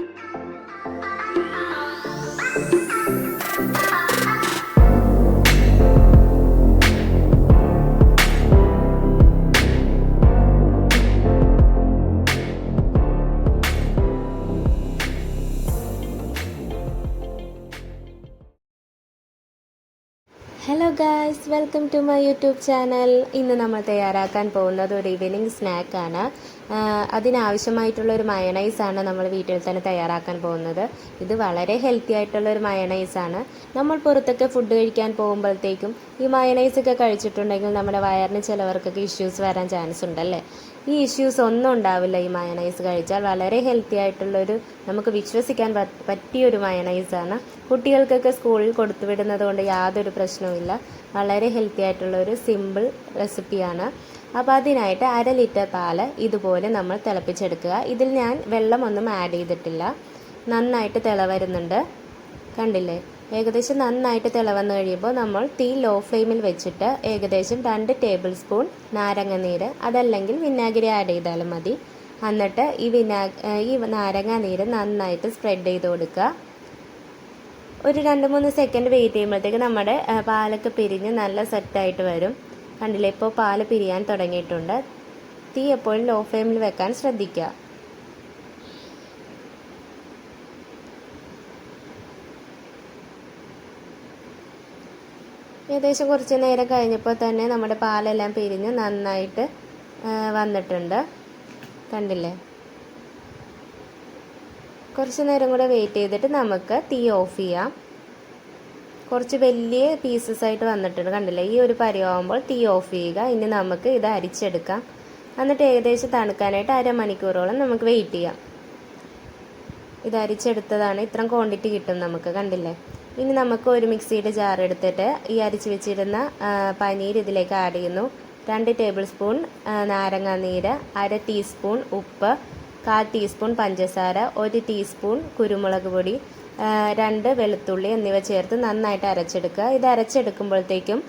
thank you hello guys welcome to my YouTube channel ഇന്ന് നമ്മൾ തയ്യാറാക്കാൻ പോകുന്നത് ഒരു ഈവനിങ് സ്നാക്കാണ് അതിനാവശ്യമായിട്ടുള്ള ഒരു മയണൈസാണ് നമ്മൾ വീട്ടിൽ തന്നെ തയ്യാറാക്കാൻ പോകുന്നത്. ഇത് വളരെ ഹെൽത്തി ആയിട്ടുള്ള ഒരു മയണൈസാണ് നമ്മൾ പുറത്തൊക്കെ ഫുഡ് കഴിക്കാൻ പോകുമ്പോഴത്തേക്കും ഈ മയണൈസൊക്കെ കഴിച്ചിട്ടുണ്ടെങ്കിൽ നമ്മുടെ വയറിന് ചിലവർക്കൊക്കെ ഇഷ്യൂസ് വരാൻ ചാൻസ് ഉണ്ടല്ലേ? ഈ ഇഷ്യൂസ് ഒന്നും ഉണ്ടാവില്ല. ഈ മയണൈസ് കഴിച്ചാൽ വളരെ ഹെൽത്തി ആയിട്ടുള്ളൊരു നമുക്ക് വിശ്വസിക്കാൻ പറ്റിയൊരു മയണൈസാണ് കുട്ടികൾക്കൊക്കെ സ്കൂളിൽ കൊടുത്തു വിടുന്നത് കൊണ്ട് യാതൊരു പ്രശ്നവുമില്ല വളരെ ഹെൽത്തി ആയിട്ടുള്ള ഒരു സിമ്പിൾ റെസിപ്പിയാണ് അപ്പോൾ അതിനായിട്ട് അര ലിറ്റർ പാൽ ഇതുപോലെ നമ്മൾ തിളപ്പിച്ചെടുക്കുക. ഇതിൽ ഞാൻ വെള്ളമൊന്നും ആഡ് ചെയ്തിട്ടില്ല. നന്നായിട്ട് തിള വരുന്നുണ്ട്. കണ്ടില്ലേ? ഏകദേശം നന്നായിട്ട് തിളവന്ന് കഴിയുമ്പോൾ നമ്മൾ തീ ലോ ഫ്ലെയിമിൽ വെച്ചിട്ട് ഏകദേശം രണ്ട് ടേബിൾ സ്പൂൺ നാരങ്ങ നീര് അതല്ലെങ്കിൽ വിനാഗിരി ആഡ് ചെയ്താലും മതി. എന്നിട്ട് ഈ വിനാ ഈ നാരങ്ങ നീര് നന്നായിട്ട് സ്പ്രെഡ് ചെയ്ത് കൊടുക്കുക. ഒരു രണ്ട് മൂന്ന് സെക്കൻഡ് വെയിറ്റ് ചെയ്യുമ്പോഴത്തേക്ക് നമ്മുടെ പാലൊക്കെ പിരിഞ്ഞ് നല്ല സെറ്റായിട്ട് വരും. കണ്ടില്ലേ? ഇപ്പോൾ പാൽ പിരിയാൻ തുടങ്ങിയിട്ടുണ്ട്. തീ എപ്പോഴും ലോ ഫ്ലെയിമിൽ വെക്കാൻ ശ്രദ്ധിക്കുക. ഏകദേശം കുറച്ച് നേരം കഴിഞ്ഞപ്പോൾ തന്നെ നമ്മുടെ പാലെല്ലാം പിരിഞ്ഞ് നന്നായിട്ട് വന്നിട്ടുണ്ട്. കണ്ടില്ലേ? കുറച്ച് നേരം കൂടെ വെയിറ്റ് ചെയ്തിട്ട് നമുക്ക് തീ ഓഫ് ചെയ്യാം. കുറച്ച് വലിയ പീസസ് ആയിട്ട് വന്നിട്ടുണ്ട്. കണ്ടില്ലേ? ഈ ഒരു പരിവാകുമ്പോൾ തീ ഓഫ് ചെയ്യുക. ഇനി നമുക്ക് ഇത് അരിച്ചെടുക്കാം. എന്നിട്ട് ഏകദേശം തണുക്കാനായിട്ട് അരമണിക്കൂറോളം നമുക്ക് വെയിറ്റ് ചെയ്യാം. ഇത് അരിച്ചെടുത്തതാണ്. ഇത്രയും ക്വാണ്ടിറ്റി കിട്ടും നമുക്ക്. കണ്ടില്ലേ? ഇനി നമുക്ക് ഒരു മിക്സിയുടെ ജാർ എടുത്തിട്ട് ഈ അരിച്ച് വെച്ചിരുന്ന പനീർ ഇതിലേക്ക് ആഡ് ചെയ്യുന്നു. രണ്ട് ടേബിൾ സ്പൂൺ നാരങ്ങ നീര് അര ടീസ്പൂൺ ഉപ്പ് കാൽ ടീസ്പൂൺ പഞ്ചസാര ഒരു ടീസ്പൂൺ കുരുമുളക് പൊടി രണ്ട് വെളുത്തുള്ളി എന്നിവ ചേർത്ത് നന്നായിട്ട് അരച്ചെടുക്കുക. ഇത് അരച്ചെടുക്കുമ്പോഴത്തേക്കും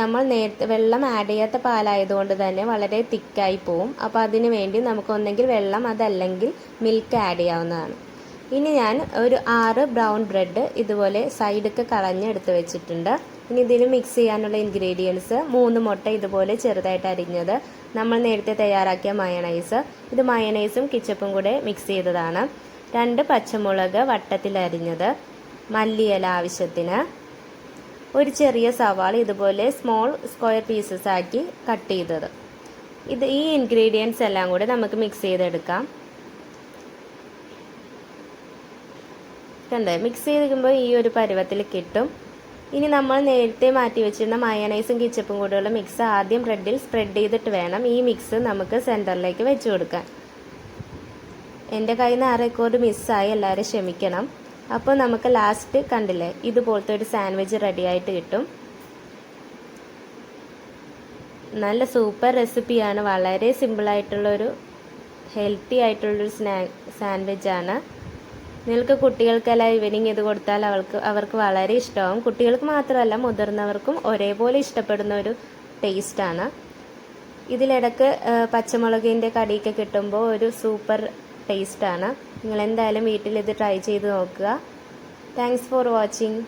നമ്മൾ നേരത്തെ വെള്ളം ആഡ് ചെയ്യാത്ത പാലായതുകൊണ്ട് തന്നെ വളരെ തിക്കായി പോവും. അപ്പോൾ അതിന് വേണ്ടി നമുക്ക് വെള്ളം അതല്ലെങ്കിൽ മിൽക്ക് ആഡ് ചെയ്യാവുന്നതാണ്. ഇനി ഞാൻ ഒരു ആറ് ബ്രൗൺ ബ്രെഡ് ഇതുപോലെ സൈഡൊക്കെ കളഞ്ഞെടുത്ത് വെച്ചിട്ടുണ്ട്. ഇനി ഇതിന് മിക്സ് ചെയ്യാനുള്ള ഇൻഗ്രീഡിയൻസ് മൂന്ന് മുട്ട ഇതുപോലെ ചെറുതായിട്ട് അരിഞ്ഞത്. നമ്മൾ നേരത്തെ തയ്യാറാക്കിയ മയണൈസ് ഇത് മയണൈസും കിച്ചപ്പും കൂടെ മിക്സ് ചെയ്തതാണ്. രണ്ട് പച്ചമുളക് വട്ടത്തിൽ അരിഞ്ഞത്. മല്ലിയില ആവശ്യത്തിന്. ഒരു ചെറിയ സവാള ഇതുപോലെ സ്മോൾ സ്ക്വയർ പീസസ് ആക്കി കട്ട് ചെയ്തത്. ഇത് ഈ ഇൻഗ്രീഡിയൻസ് എല്ലാം കൂടെ നമുക്ക് മിക്സ് ചെയ്തെടുക്കാം. കണ്ടേ മിക്സ് ചെയ്തിരിക്കുമ്പോൾ ഈ ഒരു പരുവത്തിൽ കിട്ടും. ഇനി നമ്മൾ നേരത്തെ മാറ്റി വെച്ചിരുന്ന മയണൈസും കിച്ചപ്പും കൂടെയുള്ള മിക്സ് ആദ്യം ബ്രെഡിൽ സ്പ്രെഡ് ചെയ്തിട്ട് വേണം ഈ മിക്സ് നമുക്ക് സെന്ററിലേക്ക് വെച്ച് കൊടുക്കാൻ. എന്റെ കയ്യിൽ നിന്ന് ആ റെക്കോർഡ് മിസ്സായി എല്ലാവരും ക്ഷമിക്കണം. അപ്പോൾ നമുക്ക് ലാസ്റ്റ് കണ്ടില്ലേ ഇതുപോലത്തെ ഒരു സാൻഡ്വിച്ച് റെഡി ആയിട്ട് കിട്ടും. നല്ല സൂപ്പർ റെസിപ്പിയാണ് വളരെ സിമ്പിളായിട്ടുള്ളൊരു ഹെൽത്തി ആയിട്ടുള്ളൊരു സ്നാ സാൻഡ്വിച്ചാണ് നിങ്ങൾക്ക് കുട്ടികൾക്കെല്ലാം ഈവനിങ് ഇത് കൊടുത്താൽ അവൾക്ക് അവർക്ക് വളരെ ഇഷ്ടമാവും. കുട്ടികൾക്ക് മാത്രമല്ല മുതിർന്നവർക്കും ഒരേപോലെ ഇഷ്ടപ്പെടുന്ന ഒരു ടേസ്റ്റാണ് ഇതിലിടക്ക് പച്ചമുളകിന്റെ കടിയൊക്കെ കിട്ടുമ്പോൾ ഒരു സൂപ്പർ ടേസ്റ്റാണ് നിങ്ങളെന്തായാലും വീട്ടിൽ ഇത് ട്രൈ ചെയ്ത് നോക്കുക. Thanks for watching